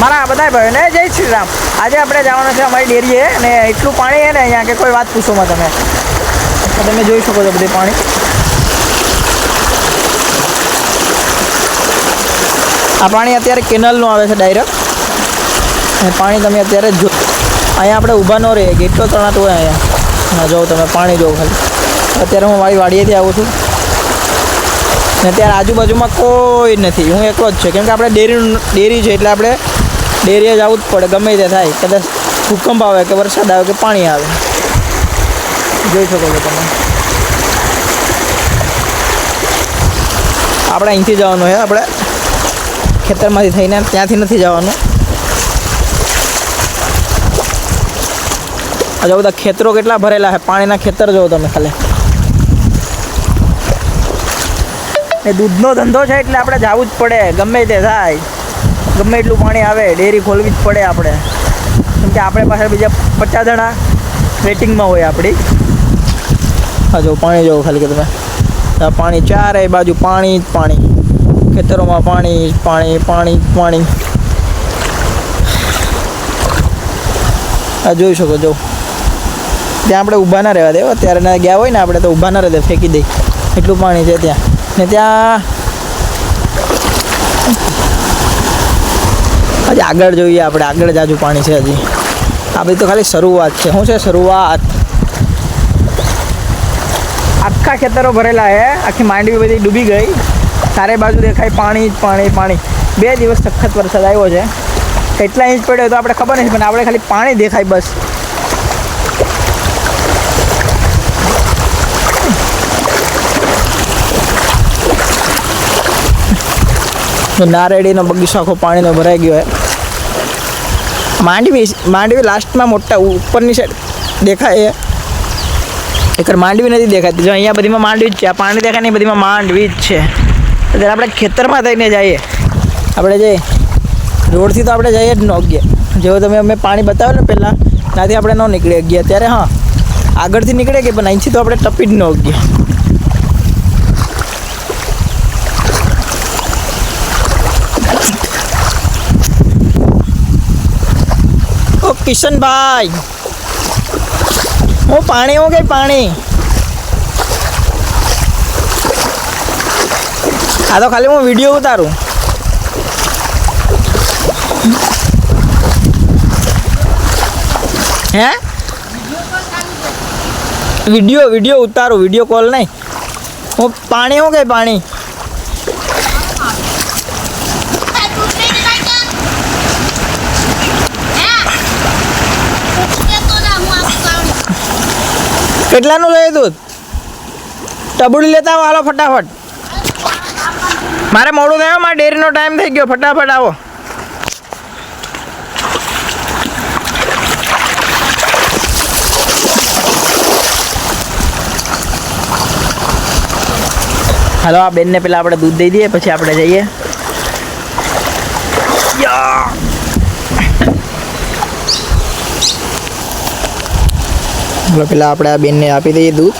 મારા બધા ભાઈઓને જય શ્રી રામ આજે આપણે જવાનું છે અમારી ડેરીએ અને એટલું પાણી છે ને અહીંયા કે કોઈ વાત પૂછોમાં તમે. તમે જોઈ શકો છો બધું પાણી. આ પાણી અત્યારે કેનલનું આવે છે ડાયરેક્ટ. અને પાણી તમે અત્યારે જો અહીંયા આપણે ઊભા ન રહીએ કેટલો તણાટ હોય અહીંયા. હા જોઉં તમે, પાણી જોવો ખાલી. અત્યારે હું મારી વાડીએથી આવું છું. ને ત્યારે આજુબાજુમાં કોઈ નથી. હું એકલો જ છે. કેમ કે આપણે ડેરી ડેરી છે એટલે આપણે ડેરીએ જવું જ પડે, ગમે તે થાય. કદાચ ભૂકંપ આવે કે વરસાદ આવે કે પાણી આવે. જોઈ શકો છો તમે. આપણે અહીંથી જવાનું છે, આપણે ખેતરમાંથી થઈને ત્યાંથી નથી જવાનું. આ જો બધા ખેતરો કેટલા ભરેલા છે, પાણીના ખેતર જોવો તમે ખાલી. એ દૂધનો ધંધો છે એટલે આપણે જવું જ પડે, ગમે તે થાય. ગમે એટલું પાણી આવે, ડેરી ખોલવી જ પડે આપણે. કેમ કે આપણે પાસે બીજા પચાસ જણા વેટિંગમાં હોય આપણી. હા જો પાણી જોવો ખાલી કે તમે. પાણી ચારે બાજુ પાણી જ પાણી. ખેતરોમાં પાણી જ પાણી પાણી પાણી. આ જોઈ શકો, જો. ત્યાં આપણે ઊભા ના રહેવા દે ત્યારે ગયા હોય ને આપણે તો ઊભા ના રહે ફેંકી દઈ એટલું પાણી છે ત્યાં. ને ત્યાં હજી આગળ જોઈએ આપણે આગળ જાજુ પાણી છે હજી. આ બધી તો ખાલી શરૂઆત છે. શું છે શરૂઆત? આખા ખેતરો ભરેલા છે આખી માંડવી બધી ડૂબી ગઈ. ચારે બાજુ દેખાય પાણી જ પાણી પાણી. બે દિવસ સખત વરસાદ આવ્યો છે. કેટલા ઇંચ પડ્યો તો આપણે ખબર નથી પણ આપણે ખાલી પાણી દેખાય બસ. નારેડીનો બગીચો આખો પાણીનો ભરાઈ ગયો છે માંડવી માંડવી લાસ્ટમાં મોટા ઉપરની સાઈડ દેખાય એકર માંડવી નથી દેખાતી જો અહીંયા બધીમાં માંડવી જ છે. આ પાણી દેખાય ને બધીમાં માંડવી જ છે. ત્યારે આપણે ખેતરમાં થઈને જઈએ. આપણે જઈએ રોડથી તો આપણે જઈએ જ ન અગીએ જેવો તમે અમે પાણી બતાવ્યું ને પહેલાં, ત્યાંથી આપણે ન નીકળી અગીએ ત્યારે હા, આગળથી નીકળે કે પણ અહીંથી તો આપણે ટપી જ ન અગીએ કિશનભાઈ હું પાણી હું કઈ પાણી? આ તો ખાલી હું વીડિયો ઉતારું. હે? વીડિયો વીડિયો ઉતારું, વીડિયો કોલ નહીં. હું પાણી હું કઈ પાણી? કેટલાનું જોઈએ દૂધ? ટબુડી લેતા આવો, હાલો ફટાફટ. મારે મોડું થયો, મારે ડેરીનો ટાઈમ થઈ ગયો. ફટાફટ આવો. હાલો, આ બેનને પેલા આપણે દૂધ દઈ દઈએ, પછી આપણે જઈએ. હવે પેલા આપણે આ બેનને આપી દઈએ દૂધ.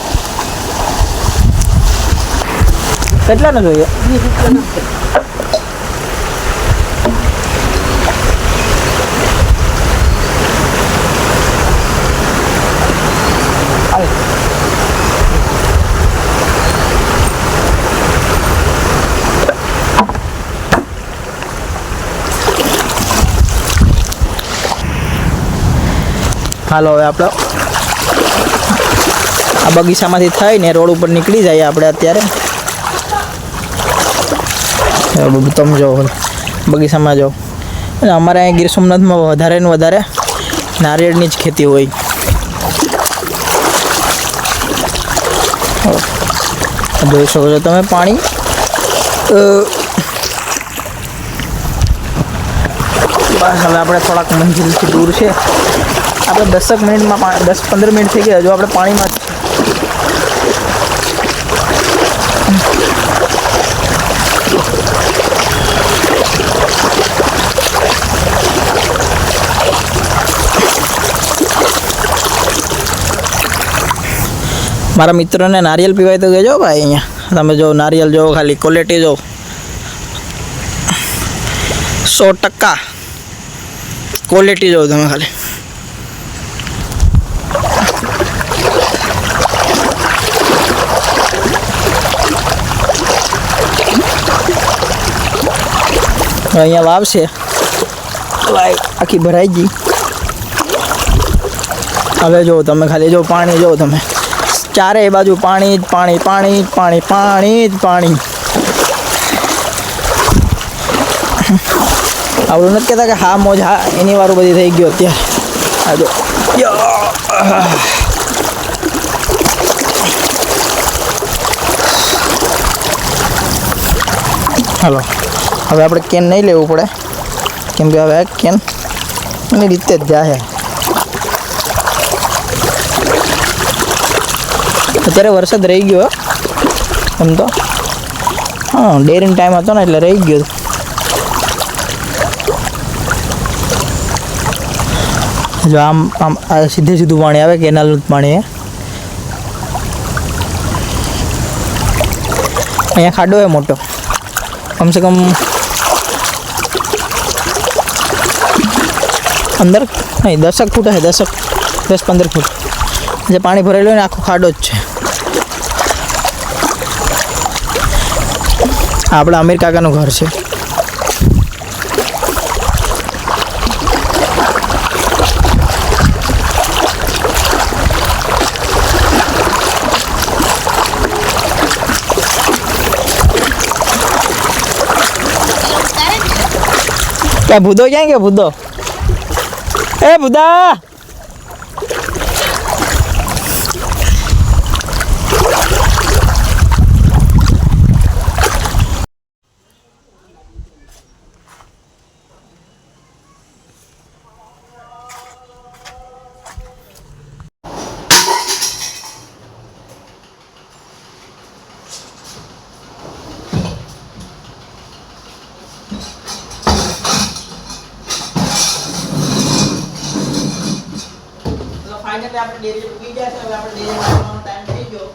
કેટલાનું જોઈએ? હાલો હવે આપણે આ બગીચામાંથી થઈને રોડ ઉપર નીકળી જઈએ આપણે અત્યારે. તમે જો, બગીચામાં જાઓ અમારે અહીંયા ગીર સોમનાથમાં વધારે ને વધારે નારિયેળની જ ખેતી હોય. જોઈ શકો છો તમે પાણી. બસ હવે આપણે થોડાક મંજિલથી દૂર છે. આપણે દસક મિનિટમાં પા- દસ પંદર મિનિટ થઈ ગયા. હજુ આપણે પાણીમાં જ છીએ. મારા મિત્રોને નારિયેલ પીવાય તો કહેજો ભાઈ અહીંયા. તમે જો નારિયેલ જો, ખાલી ક્વોલિટી જો. સો ટકા. ક્વોલિટી જોવો તમે ખાલી. અહીંયા વાવશે વાય આખી ભરાઈ ગઈ હવે જો તમે ખાલી જો પાણી જો તમે ચારેય બાજુ પાણી જ પાણી પાણી જ પાણી પાણી જ પાણી આવડું નથી કહેતા કે હા મોજ હા એની વારું બધી થઈ ગયો અત્યારે આ જો યો. હવે આપણે કેન નહીં લેવું પડે. કેમ કે હવે કેન એની રીતે જ જાહે. અત્યારે વરસાદ રહી ગયો એમ તો. હા, ડેરીનો ટાઈમ હતો ને એટલે રહી ગયો. જો આમ આમ, આ સીધે સીધું પાણી આવે કેનાલનું પાણી એ અહીંયા ખાડો એ મોટો. કમસે કમ અંદર નહીં, દસક ફૂટ હશે દસક, દસ પંદર ફૂટ. જે પાણી ભરેલું હોય ને, આખો ખાડો જ છે. આપણા અમીર કાકાનું ઘર છે. ક્યાં ભૂદો ક્યાં ગયો, ભૂદો? એ ભૂદા ફાઇનલી આપણે ડેરી પૂગી ગયા છે હવે આપણે ડેરી ટાઈમ થઈ ગયો.